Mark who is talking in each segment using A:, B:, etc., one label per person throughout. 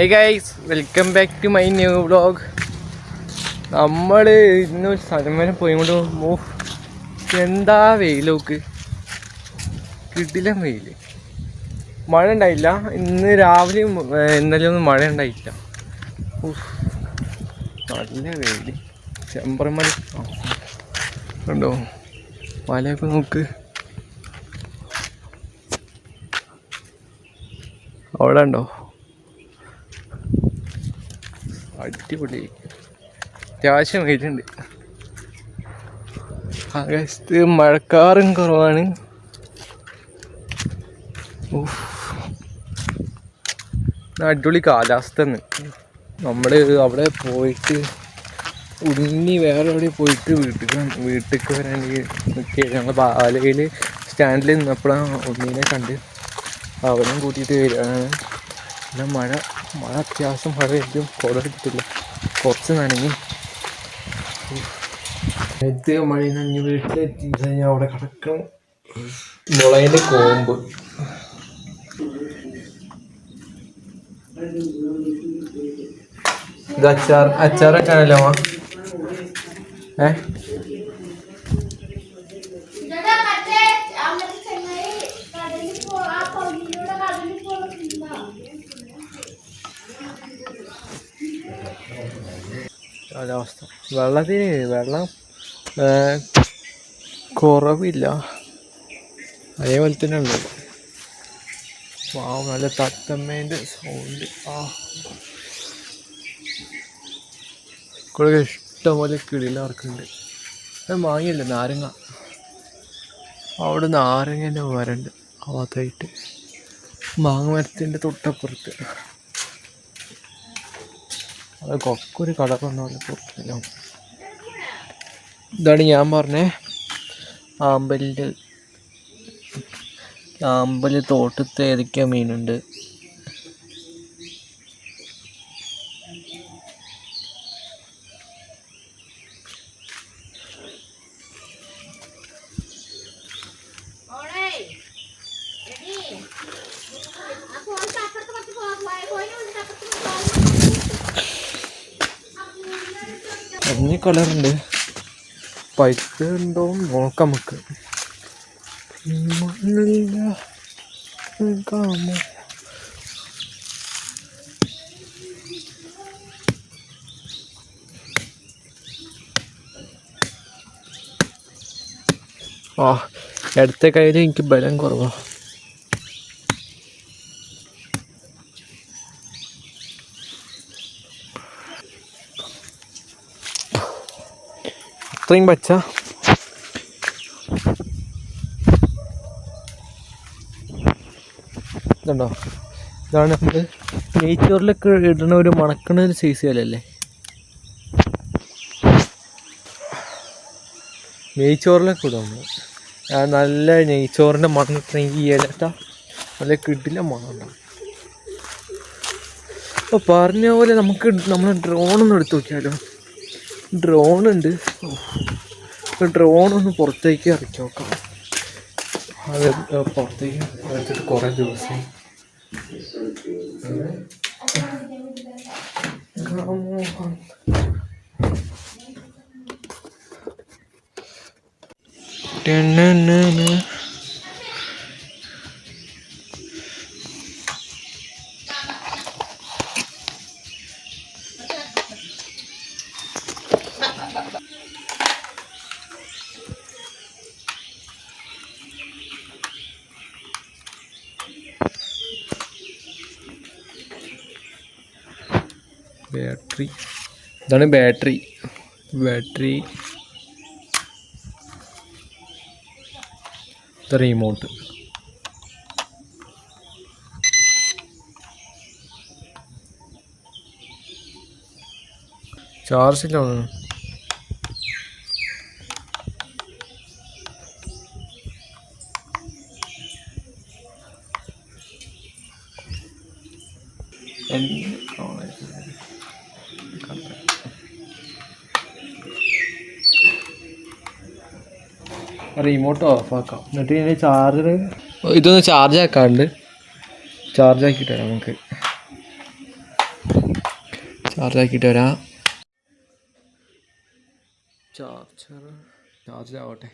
A: Hey guys welcome back to my new vlog നമ്മൾ ഇന്ന് ഒരു സ്ഥലം വരെ പോയിക്കൊണ്ട് മോ എന്താ വെയിലോക്ക് കിട്ടില്ല വെയിൽ. മഴ ഉണ്ടായില്ല. ഇന്ന് രാവിലെ ഇന്നലെ ഒന്നും മഴ ഉണ്ടായില്ല. നല്ല വെയിൽ. ചെമ്പറമല ഉണ്ടോ മലയൊക്കെ നോക്ക്. അവിടെ ഉണ്ടോ അടിപൊളി. അത്യാവശ്യം വെയിലുണ്ട്. ആകാശത്ത് മഴക്കാറും കുറവാണ്. അടിപൊളി കാലാവസ്ഥ നമ്മൾ അവിടെ പോയിട്ട് ഉണ്ണി വേറെ എവിടെ പോയിട്ട് വീട്ടിൽ വീട്ടിലേക്ക് വരാണെങ്കിൽ നിൽക്കുക ഞങ്ങൾ ബാലയിൽ സ്റ്റാൻഡിൽ നിന്നപ്പോഴാണ് ഉണ്ണീനെ കണ്ട് അവനും കൂട്ടിയിട്ട് വരികയാണ് പിന്നെ മഴ മഴ അത്യാവശ്യം മഴ പെയ്യും കുട കുറച്ച് നനഞ്ഞു. നേരത്തെ മഴ നനഞ്ഞ് വീട്ടിലെത്തി. കഴിഞ്ഞാൽ അവിടെ കിടക്കണം. മുളയിന്റെ കോമ്പ്. ഇത് അച്ചാർ അച്ചാറൊക്കെ ആണല്ലോ ഏ? കാലാവസ്ഥ. വെള്ളത്തിന് വെള്ളം കുറവില്ല. അതേപോലെ തന്നെ ഉണ്ട്. വാവ് നല്ല തത്തമ്മേന്റെ സൗണ്ട് ആ. ഇവിടെ ഇഷ്ടംപോലെ കിളിലാർക്കുണ്ട് അത് മാങ്ങിയല്ല നാരങ്ങ. അവിടെ നാരങ്ങേന്റെ വരണ്ട്. ആ മാങ്ങ മരത്തിന്റെ തൊട്ടപ്പുറത്ത്. അത് കൊക്കൊരു കളർ വന്ന പോലെ പുറത്തില്ല ഇതാണ് ഞാൻ പറഞ്ഞേ ആമ്പലിന്റെ ആമ്പൽ തോട്ടത്ത് ഏതൊക്കെയാ മീനുണ്ട്? മഞ്ഞ കളറുണ്ട്. പൈക്ക് ഉണ്ടോ നോക്കാം നമുക്ക്. ആ ഇടത്തെ കയ്യിൽ എനിക്ക് ബലം കുറവാ. അത്രയും പച്ച? ഇതുണ്ടോ? ഇതാണ് നമ്മൾ നെയ്ച്ചോറിലൊക്കെ ഇടുന്ന ഒരു മണക്കണ ഒരു സൈസ് അല്ലല്ലേ നെയ്ച്ചോറിലൊക്കെ ഇടും നമ്മൾ നല്ല നെയ്ച്ചോറിന്റെ മണം ഈ ഇലട്ട നല്ല കിട്ടില്ല മണം അപ്പോൾ പറഞ്ഞ പോലെ നമുക്ക് നമ്മൾ ഡ്രോണൊന്നും എടുത്ത് നോക്കിയാലോ? ഡ്രോൺ ഉണ്ട് ഡ്രോൺ ഒന്ന് പുറത്തേക്ക് ഇറക്കി നോക്കാം. അത് പുറത്തേക്ക് ഇറക്കിയിട്ട് കുറേ ദിവസം. ബാറ്ററി ഇതാണ് ബാറ്ററി. ബാറ്ററി ഇത് റിമോട്ട് ചാർജ് റിമോട്ട് ഓഫ് ആക്കാം. എന്നിട്ട് ഇതിന് ചാർജർ ഇതൊന്ന് ചാർജ് ആക്കാണ്ട്. ചാർജ് ആക്കിയിട്ട് വരാം നമുക്ക്. ചാർജ് ആക്കിയിട്ട് വരാം. ചാർജർ ചാർജ് ആവട്ടെ.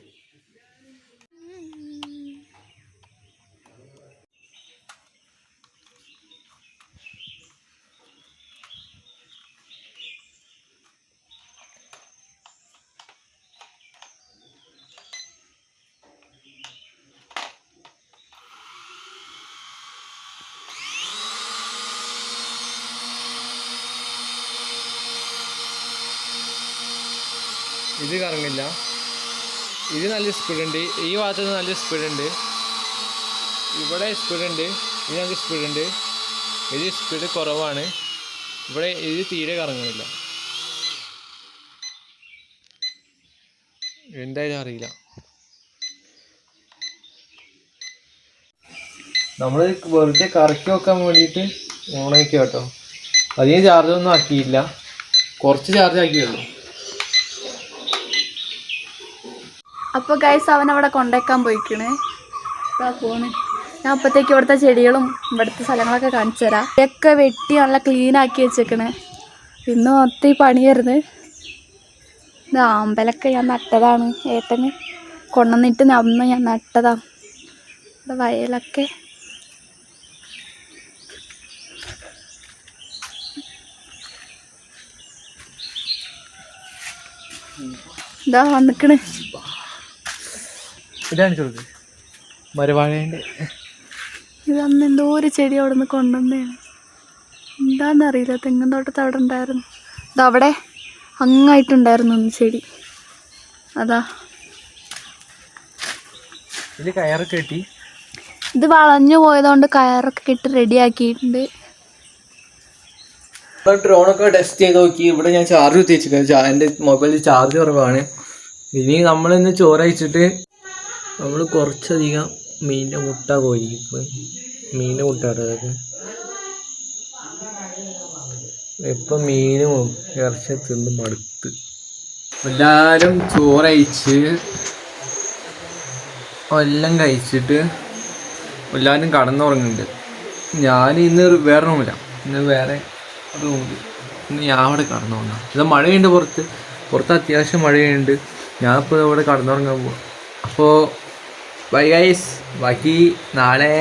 A: ഇത് കറങ്ങില്ല ഇത് നല്ല സ്പീഡുണ്ട്. ഈ ഭാഗത്ത് നല്ല സ്പീഡുണ്ട്. ഇവിടെ സ്പീഡുണ്ട്. ഇത് നല്ല സ്പീഡുണ്ട്. ഇത് സ്പീഡ് കുറവാണ്. ഇവിടെ ഇത് തീരെ കറങ്ങുന്നില്ല എന്തായാലും അറിയില്ല. നമ്മൾ വെറുതെ കറക്കി വെക്കാൻ വേണ്ടിയിട്ട് ഓണാക്കി കേട്ടോ. അധികം ചാർജ് ഒന്നും ആക്കിയില്ല. കുറച്ച് ചാർജ് ആക്കിയുള്ളൂ
B: അപ്പൊ ഗൈസ് അവൻ അവിടെ കൊണ്ടേക്കാൻ പോയിക്കണേ. ഞാൻ അപ്പത്തേക്ക് ഇവിടുത്തെ ചെടികളും ഇവിടുത്തെ സ്ഥലങ്ങളൊക്കെ കാണിച്ചു തരാം. ഇതൊക്കെ വെട്ടി നല്ല ക്ലീൻ ആക്കി വെച്ചേക്കണേ. ഇന്ന് മൊത്തം ഈ പണിയായിരുന്നു. ഇത് ആമ്പലൊക്കെ ഞാൻ നട്ടതാണ്. ഏട്ടന് കൊണ്ടുവന്നിട്ട് അന്ന് ഞാൻ നട്ടതാണ് വയലൊക്കെ. ഇതാ വന്നിക്കണ്.
A: ഇതാണ് ചെറുത് മരവാഴേന്റെ.
B: ഇത് അന്ന് എന്തോ ഒരു ചെടി അവിടെ നിന്ന് കൊണ്ടുവന്നതാണ്. എന്താണെന്നറിയില്ല തെങ്ങും തോട്ടത്ത് അവിടെ ഉണ്ടായിരുന്നു. ഇതവിടെ അങ്ങായിട്ടുണ്ടായിരുന്നു ഒന്ന് ചെടി. അതാ.
A: ഇതിൽ കയറൊക്കെ കെട്ടി.
B: ഇത് വളഞ്ഞു പോയതുകൊണ്ട് കയറൊക്കെ കെട്ടി റെഡിയാക്കിയിട്ടുണ്ട്.
A: ഡ്രോണൊക്കെ ടെസ്റ്റ് ചെയ്ത് നോക്കി. ഇവിടെ ഞാൻ ചാർജ് കുത്തിച്ചിരിക്കുന്നത് എന്റെ മൊബൈലിൽ ചാർജ് കുറവാണ്. ഇനി നമ്മളിന്ന് ചോറ് കഴിച്ചിട്ട് നമ്മൾ കുറച്ചധികം മീനിന്റെ മുട്ട കോരി ഇപ്പം മീനിന്റെ മുട്ട അതൊക്കെ. ഇപ്പം മീനും ഇറച്ചി തിന്ന് മടുത്ത്. എല്ലാവരും ചോറ് കഴിച്ച് എല്ലാം കഴിച്ചിട്ട് എല്ലാവരും കടന്നുറങ്ങുന്നുണ്ട് ഞാൻ ഇന്ന് വേറെ റൂമില്ല ഇന്ന് വേറെ റൂമിൽ ഇന്ന് ഞാൻ അവിടെ കടന്നുറങ്ങാം. ഇത് മഴയുണ്ട് പുറത്ത്. പുറത്ത് അത്യാവശ്യം മഴയുണ്ട്. ഞാനിപ്പോൾ ഇവിടെ കടന്നുറങ്ങാൻ പോവാം. അപ്പോൾ ബൈ ഗൈസ് ബാക്കി നാളെ